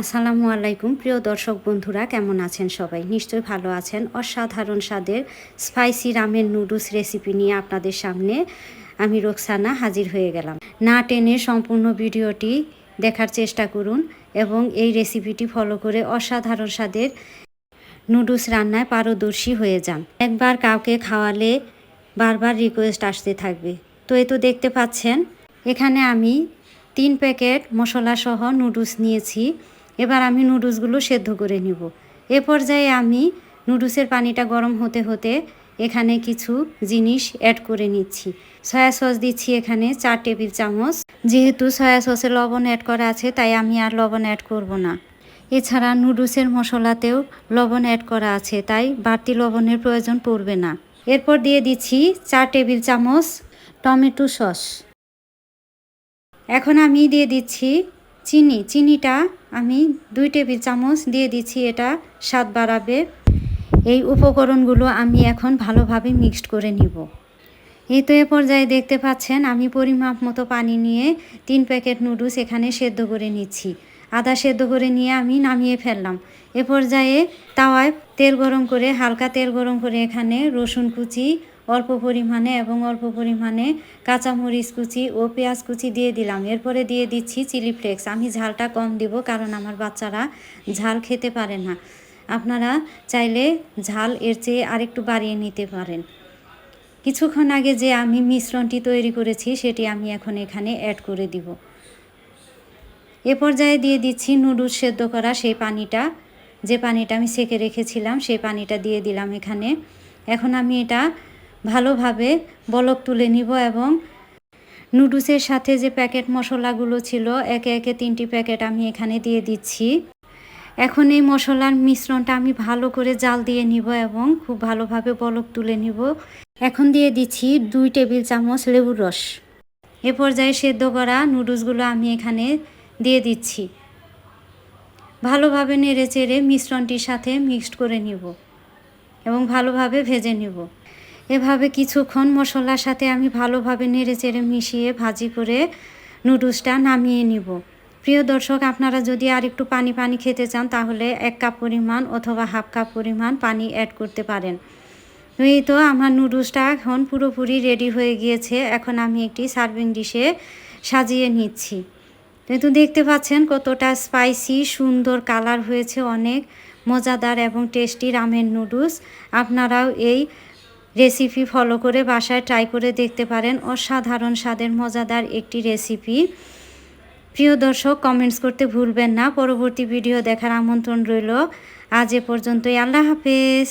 আসসালামু আলাইকুম, প্রিয় দর্শক বন্ধুরা, কেমন আছেন সবাই? নিশ্চয়ই ভালো আছেন। অসাধারণ স্বাদের স্পাইসি রামের নুডলস রেসিপি নিয়ে আপনাদের সামনে আমি রোকসানা হাজির হয়ে গেলাম। না টেনে সম্পূর্ণ ভিডিওটি দেখার চেষ্টা করুন এবং এই রেসিপিটি ফলো করে অসাধারণ স্বাদের নুডলস রান্নায় পারদর্শী হয়ে যান। একবার কাউকে খাওয়ালে বারবার রিকোয়েস্ট আসতে থাকবে। তো এ তো দেখতে পাচ্ছেন, এখানে আমি তিন প্যাকেট মশলা সহ নুডলস নিয়েছি। এবার আমি নুডলসগুলো সেদ্ধ করে নিব। এ পর্যায়ে আমি নুডলসের পানিটা গরম হতে হতে এখানে কিছু জিনিস অ্যাড করে নিচ্ছি। সয়া সস দিচ্ছি এখানে চার টেবিল চামচ। যেহেতু সয়া সসে লবণ অ্যাড করা আছে, তাই আমি আর লবণ অ্যাড করব না। এছাড়া নুডলসের মশলাতেও লবণ অ্যাড করা আছে, তাই বাড়তি লবণের প্রয়োজন পড়বে না। এরপর দিয়ে দিচ্ছি চার টেবিল চামচ টমেটো সস। এখন আমি দিয়ে দিচ্ছি চিনি, চিনিটা আমি দুই টেবিল চামচ দিয়ে দিচ্ছি এটা স্বাদ বাড়াবে। এই উপকরণগুলো আমি এখন ভালোভাবে মিক্সড করে নিব। এই তো এ পর্যায়ে দেখতে পাচ্ছেন আমি পরিমাপ মতো পানি নিয়ে তিন প্যাকেট নুডলস এখানে সেদ্ধ করে নিচ্ছি। আদা সেদ্ধ করে নিয়ে আমি নামিয়ে ফেললাম। এ পর্যায়ে তাওয়ায় তেল গরম করে, হালকা তেল গরম করে এখানে রসুন কুচি অল্প পরিমাণে এবং অল্প পরিমাণে কাঁচামরিচ কুচি ও পেঁয়াজ কুচি দিয়ে দিলাম। এরপরে দিয়ে দিচ্ছি চিলি ফ্লেক্স। আমি ঝালটা কম দিব কারণ আমার বাচ্চারা ঝাল খেতে পারে না। আপনারা চাইলে ঝাল এর চেয়ে আরেকটু বাড়িয়ে নিতে পারেন। কিছুক্ষণ আগে যে আমি মিশ্রণটি তৈরি করেছি, সেটি আমি এখন এখানে অ্যাড করে দিব। এ পর্যায়ে দিয়ে দিচ্ছি নুডলস সেদ্ধ করা সেই পানিটা। যে পানিটা আমি সেকে রেখেছিলাম, সেই পানিটা দিয়ে দিলাম এখানে। এখন আমি এটা ভালোভাবে বলক তুলে নিব এবং নুডলসের সাথে যে প্যাকেট মশলাগুলো ছিল, একে একে তিনটি প্যাকেট আমি এখানে দিয়ে দিচ্ছি। এখন এই মশলার মিশ্রণটা আমি ভালো করে জাল দিয়ে নিব এবং খুব ভালোভাবে বলক তুলে নিব। এখন দিয়ে দিচ্ছি দুই টেবিল চামচ লেবুর রস। এ পর্যায়ে সেদ্ধ করা নুডলসগুলো আমি এখানে দিয়ে দিচ্ছি। ভালোভাবে নেড়ে চেড়ে মিশ্রণটির সাথে মিক্সড করে নিব এবং ভালোভাবে ভেজে নিব। এভাবে কিছুক্ষণ মশলার সাথে আমি ভালোভাবে নেড়ে চেড়ে মিশিয়ে ভাজি করে নুডলসটা নামিয়ে নিব। প্রিয় দর্শক, আপনারা যদি আর একটু পানি পানি খেতে চান, তাহলে এক কাপ পরিমাণ অথবা হাফ কাপ পরিমাণ পানি অ্যাড করতে পারেন। এই তো আমার নুডলসটা এখন পুরোপুরি রেডি হয়ে গিয়েছে। এখন আমি একটি সার্ভিং ডিশে সাজিয়ে নিচ্ছি। কিন্তু দেখতে পাচ্ছেন কতটা স্পাইসি, সুন্দর কালার হয়েছে, অনেক মজাদার এবং টেস্টি রামেন নুডলস। আপনারাও এই রেসিপি ফলো করে বাসায় ট্রাই করে দেখতে পারেন অসাধারণ স্বাদের মজাদার একটি রেসিপি। প্রিয় দর্শক, কমেন্টস করতে ভুলবেন না। পরবর্তী ভিডিও দেখার আমন্ত্রণ রইল। আজ এ পর্যন্তই। আল্লাহ হাফেজ।